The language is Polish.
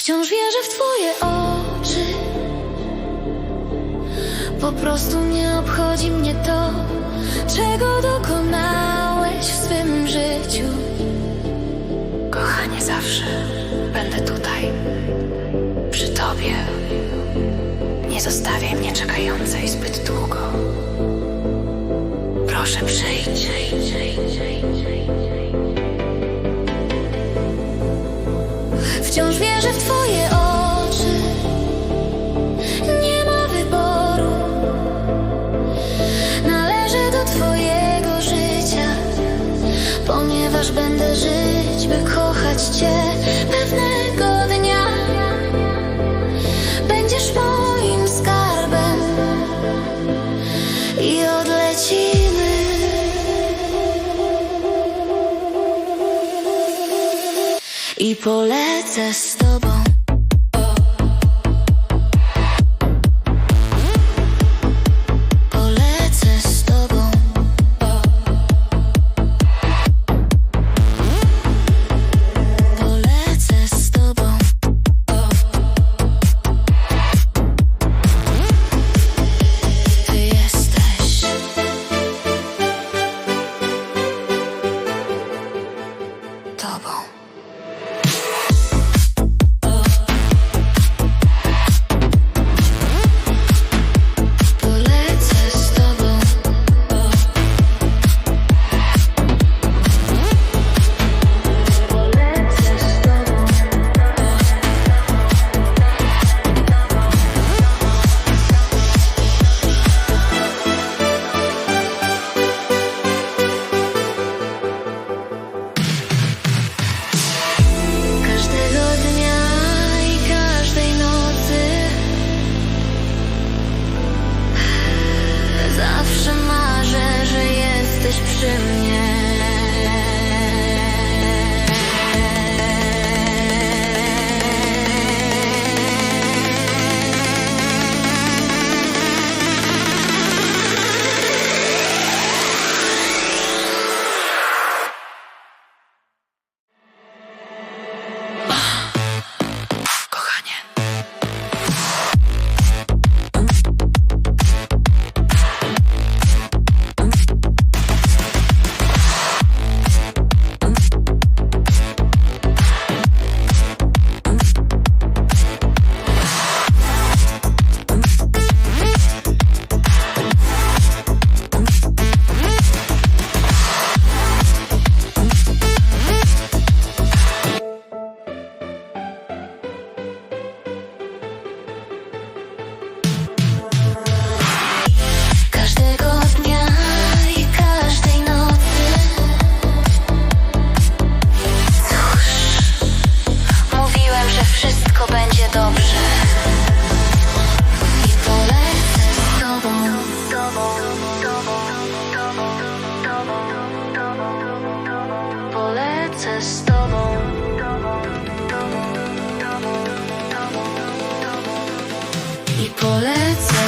Wciąż wierzę w Twoje oczy. Po prostu nie obchodzi mnie to, czego dokonałeś w swym życiu. Kochanie, zawsze będę tutaj, przy Tobie. Nie zostawiaj mnie czekającej zbyt długo. Proszę przyjdź. Wciąż wierzę ponieważ będę żyć, by kochać Cię pewnego dnia. Będziesz moim skarbem i odlecimy. I polecimy. z tobą. I polecę.